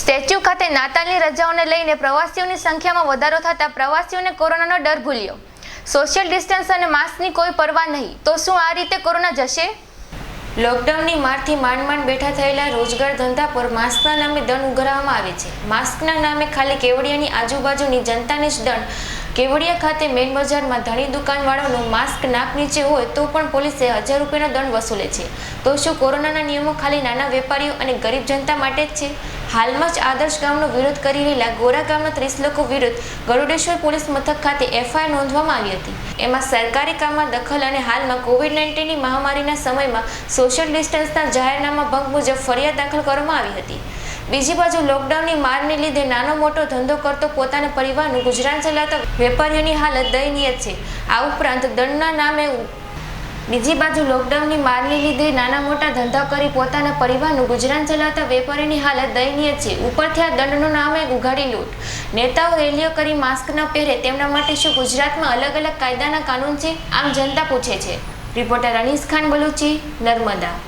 Statue ખાતે નાતાલની રજાઓને લઈને પ્રવાસીઓની સંખ્યામાં વધારો થતાં પ્રવાસીઓને કોરોનાનો ડર ભૂલ્યો. સોશિયલ ડિસ્ટન્સ અને માસ્કની કોઈ પરવા નહીં. તો શું આ રીતે કોરોના જશે? લોકડાઉનની મારથી માંડ માંડ બેઠા થયેલા રોજગાર ધંધા પર માસ્કના નામે દંડ ઉઘરાવવામાં આવે છે. માસ્કના નામે ખાલી કેવડિયાની આજુબાજુની જનતાને જ દંડ કેવડિયા ખાતે મેઇન બજારમાં ધણી દુકાનવાળાનું માસ્ક નાક નીચે હોય તો પણ પોલીસે હજાર રૂપિયાનો દંડ વસૂલે છે. તો શું કોરોનાના નિયમો ખાલી નાના વેપારીઓ અને ગરીબ જનતા માટે જ છે? હાલમાં જ આદર્શ ગામનો વિરોધ કરી રહેલા ગોરા ગામના ત્રીસ લોકો વિરુદ્ધ ગરુડેશ્વર પોલીસ મથક ખાતે એફઆઈઆર નોંધવામાં આવી હતી. એમાં સરકારી કામમાં દખલ અને હાલમાં કોવિડ નાઇન્ટીનની મહામારીના સમયમાં સોશિયલ ડિસ્ટન્સના જાહેરનામા ભંગ મુજબ ફરિયાદ દાખલ કરવામાં આવી હતી. બીજી બાજુ લોકડાઉનની મારને લીધે નાનો મોટો ધંધો કરતો પોતાના પરિવારનું ગુજરાન ચલાવતા વેપારીઓની હાલત દયનીય છે. આ ઉપરાંત દંડના નામે બીજી બાજુ લોકડાઉનની મારને લીધે નાના મોટા ધંધા કરી પોતાના પરિવારનું ગુજરાન ચલાવતા વેપારીની હાલત દયનીય છે. ઉપરથી આ દંડનું નામે ઉઘાડી લૂંટ. નેતાઓ રેલીઓ કરી માસ્ક ન પહેરે તેમના માટે શું ગુજરાતમાં અલગ અલગ કાયદાના કાનૂન છે? આમ જનતા પૂછે છે. રિપોર્ટર અનીસ ખાન, બલુચી, નર્મદા.